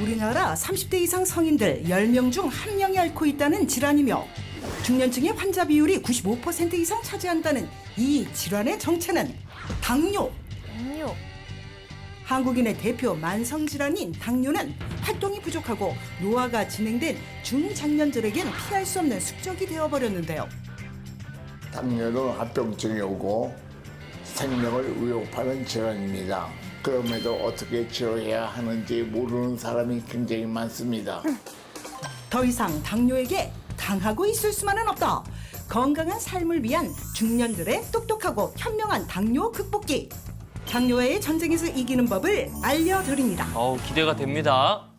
우리나라 30대 이상 성인들 10명 중 1명이 앓고 있다는 질환이며 중년층의 환자 비율이 95% 이상 차지한다는 이 질환의 정체는 당뇨. 당뇨. 한국인의 대표 만성 질환인 당뇨는 활동이 부족하고 노화가 진행된 중장년들에겐 피할 수 없는 숙적이 되어버렸는데요. 당뇨는 합병증이 오고 생명을 위협하는 질환입니다. 그럼에도 어떻게 치료해야 하는지 모르는 사람이 굉장히 많습니다. 더 이상 당뇨에게 당하고 있을 수만은 없다. 건강한 삶을 위한 중년들의 똑똑하고 현명한 당뇨 극복기. 당뇨와의 전쟁에서 이기는 법을 알려드립니다. 어우, 기대가 됩니다.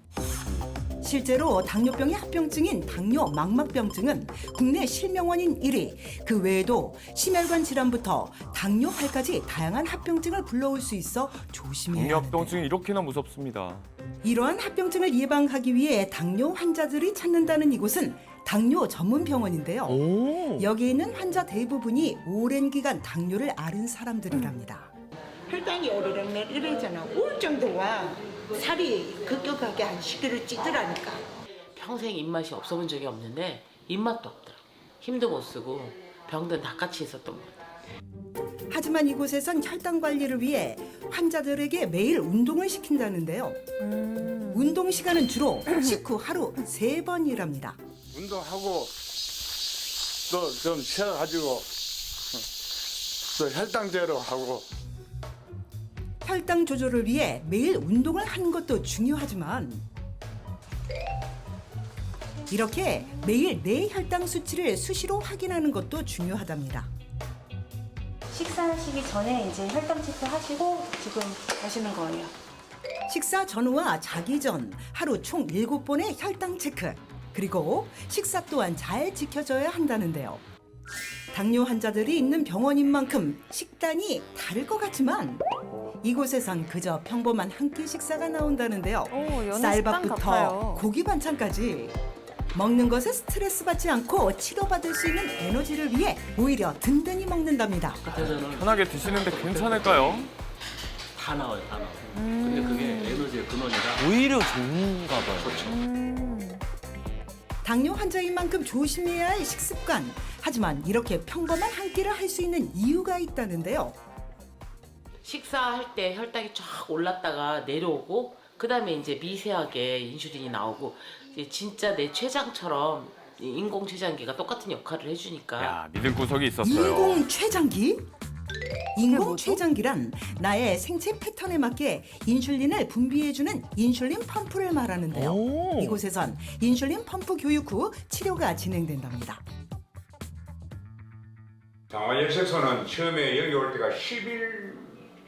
실제로 당뇨병의 합병증인 당뇨 망막병증은 국내 실명원인 1위. 그 외에도 심혈관 질환부터 당뇨활까지 다양한 합병증을 불러올 수 있어 조심해야 하는데요. 당뇨병증이 이렇게나 무섭습니다. 이러한 합병증을 예방하기 위해 당뇨 환자들이 찾는다는 이곳은 당뇨 전문 병원인데요. 오. 여기 있는 환자 대부분이 오랜 기간 당뇨를 앓은 사람들이랍니다. 혈당이 오르락내리 이러잖아. 우울증도 와 살이 급격하게 한 10kg 찌더라니까. 평생 입맛이 없어 본 적이 없는데 입맛도 없더라. 힘도 못 쓰고 병든 다 같이 있었던 것 같아. 하지만 이곳에선 혈당 관리를 위해 환자들에게 매일 운동을 시킨다는데요. 운동 시간은 주로 식후 하루 세 번이랍니다. 운동하고 또 좀 쉬어가지고 또 혈당 제로 하고 혈당 조절을 위해 매일 운동을 하는 것도 중요하지만 이렇게 매일 내 혈당 수치를 수시로 확인하는 것도 중요하답니다. 식사하시기 전에 이제 혈당 체크하시고 지금 가시는 거예요. 식사 전후와 자기 전 하루 총 7번의 혈당 체크. 그리고 식사 또한 잘 지켜져야 한다는데요. 당뇨 환자들이 있는 병원인 만큼 식단이 다를 것 같지만 이곳에선 그저 평범한 한 끼 식사가 나온다는데요. 오, 식당 쌀밥부터. 고기 반찬까지 먹는 것에 스트레스 받지 않고 치료받을 수 있는 에너지를 위해 오히려 든든히 먹는답니다. 편하게 드시는데 괜찮을까요? 다 나와요, 다 나와요. 근데 그게 에너지의 근원이라 오히려 좋은가 봐요. 좋죠. 당뇨 환자인 만큼 조심해야 할 식습관. 하지만 이렇게 평범한 한 끼를 할 수 있는 이유가 있다는데요. 식사할 때 혈당이 쫙 올랐다가 내려오고 그 다음에 이제 미세하게 인슐린이 나오고 이제 진짜 내 췌장처럼 이 인공 췌장기가 똑같은 역할을 해주니까 야, 믿을 구석이 있었어요. 인공 췌장기? 인공? 췌장기란 나의 생체 패턴에 맞게 인슐린을 분비해주는 인슐린 펌프를 말하는데요. 오. 이곳에선 인슐린 펌프 교육 후 치료가 진행된답니다. 장화역색소는 처음에 여기 올 때가 10일,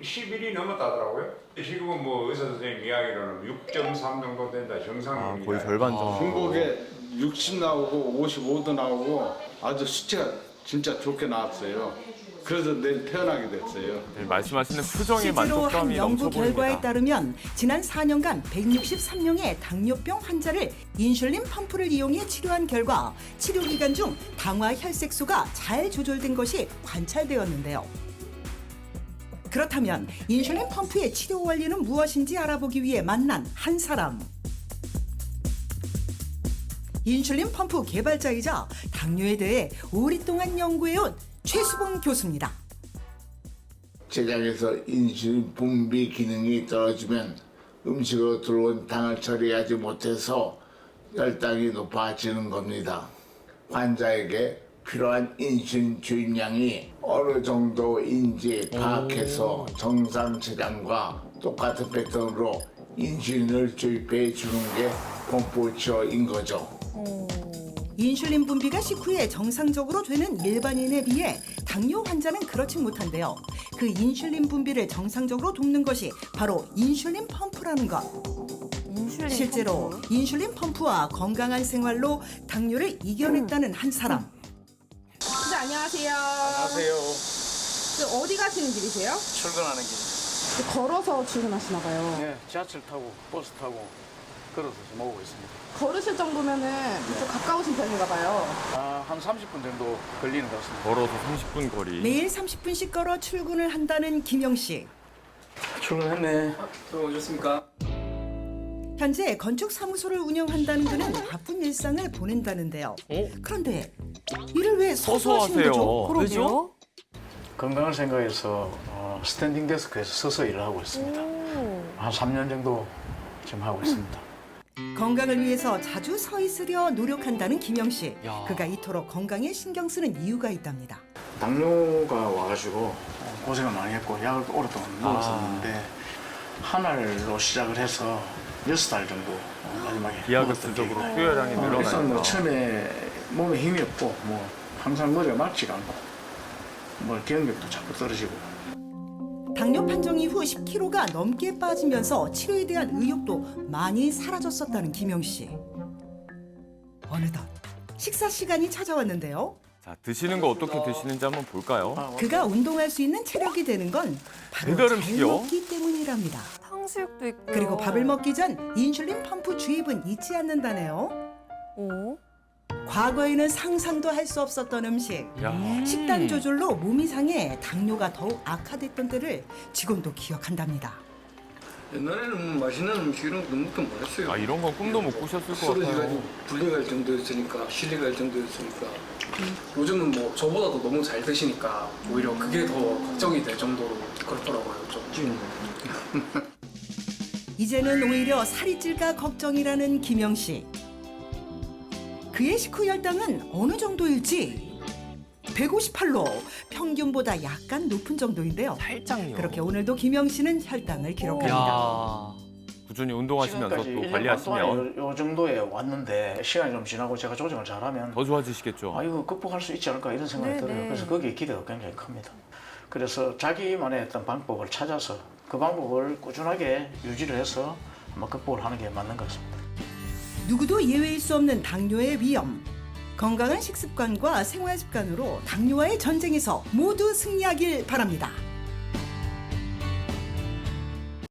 10일이 넘었다더라고요. 지금은 뭐 의사 선생님 이야기로는 6.3 정도 된다 아, 정상입니다. 거의 절반 정도. 중국에 60 나오고 55도 나오고 아주 수치가 진짜 좋게 나왔어요. 그래서 내일 태어나게 됐어요. 네, 말씀하시는 실제로 한 만족감이 연구 넘쳐 결과에 보입니다. 따르면 지난 4년간 163명의 당뇨병 환자를 인슐린 펌프를 이용해 치료한 결과 치료 기간 중 당화 혈색소가 잘 조절된 것이 관찰되었는데요. 그렇다면 인슐린 펌프의 치료 원리는 무엇인지 알아보기 위해 만난 한 사람. 인슐린 펌프 개발자이자 당뇨에 대해 오랫동안 연구해온 최수봉 교수입니다. 제장에서 인슐린 분비 기능이 떨어지면 음식으로 들어온 당을 처리하지 못해서 혈당이 높아지는 겁니다. 환자에게 필요한 인슐린 주입량이 어느 정도인지 파악해서 정상 체장과 똑같은 패턴으로 인슐린을 주입해 주는 게 공포치료인 거죠. 인슐린 분비가 식후에 정상적으로 되는 일반인에 비해 당뇨 환자는 그렇지 못한데요. 그 인슐린 분비를 정상적으로 돕는 것이 바로 인슐린 펌프라는 것. 인슐린 실제로 펌프. 인슐린 펌프와 건강한 생활로 당뇨를 이겨냈다는 한 사람. 네, 안녕하세요. 안녕하세요. 그 어디 가시는 길이세요? 출근하는 길. 걸어서 출근하시나 봐요. 네, 지하철 타고 버스 타고 걸어서 지금 오고 있습니다. 걸으실 정도면은 좀 가까우신 편인가 봐요. 아, 한 30분 정도 걸리는 것 같습니다. 걸어서 30분 거리. 매일 30분씩 걸어 출근을 한다는 김영 씨. 출근했네. 수고 오셨습니까? 현재 건축 사무소를 운영한다는 그는 바쁜 일상을 보낸다는데요. 어? 그런데 일을 왜 서서 서서 하시는 하세요. 거죠? 그러게요. 건강을 생각해서 어, 스탠딩 데스크에서 서서 일을 하고 있습니다. 한 3년 정도 지금 하고 있습니다. 건강을 위해서 자주 서 있으려 노력한다는 김영 씨. 야. 그가 이토록 건강에 신경 쓰는 이유가 있답니다. 당뇨가 와가지고 어, 고생을 많이 했고 약을 오랫동안 먹었었는데 한 알로 시작을 해서 여섯 달 정도 어, 마지막에 먹었던 투여량이 게 있고. 어, 그래서 뭐. 처음에 몸에 힘이 없고 뭐 항상 머리가 맑지가 않고 뭐 기억력도 자꾸 떨어지고 당뇨 판정 이후 10kg가 넘게 빠지면서 치료에 대한 의욕도 많이 사라졌었다는 김영 씨. 어느덧 식사 시간이 찾아왔는데요. 자, 드시는 거 어떻게 드시는지 한번 볼까요? 아, 그가 운동할 수 있는 체력이 되는 건 바로 배달 잘 음식이요? 먹기 때문이랍니다. 탕수육도 있고요. 그리고 밥을 먹기 전 인슐린 펌프 주입은 잊지 않는다네요. 오. 과거에는 상상도 할 수 없었던 음식. 야. 식단 조절로 몸이 상해 당뇨가 더욱 악화됐던 때를 지금도 기억한답니다. 옛날에는 맛있는 음식 이런 거 너무 못했어요. 아, 이런 건 꿈도 못 꾸셨을 것 같아요. 분리갈 정도였으니까 실리갈 정도였으니까 요즘은 뭐 저보다도 너무 잘 드시니까 오히려 그게 더 걱정이 될 정도로 그렇더라고요 좀. 이제는 오히려 살이 찔까 걱정이라는 김영 씨. 그의 식후 혈당은 어느 정도일지 158로 평균보다 약간 높은 정도인데요. 살짝요. 그렇게 오늘도 김영 씨는 혈당을 기록합니다. 야. 꾸준히 운동하시면서 지금까지 또 1년 관리하시면 동안 요, 요 정도에 왔는데 시간이 좀 지나고 제가 조정을 잘하면 더 좋아지시겠죠. 아 이거 극복할 수 있지 않을까 이런 생각이 네, 들어요. 네. 그래서 거기에 기대가 굉장히 큽니다. 그래서 자기만의 어떤 방법을 찾아서 그 방법을 꾸준하게 유지를 해서 아마 극복을 하는 게 맞는 것 같습니다. 누구도 예외일 수 없는 당뇨의 위험. 건강한 식습관과 생활 습관으로 당뇨와의 전쟁에서 모두 승리하길 바랍니다.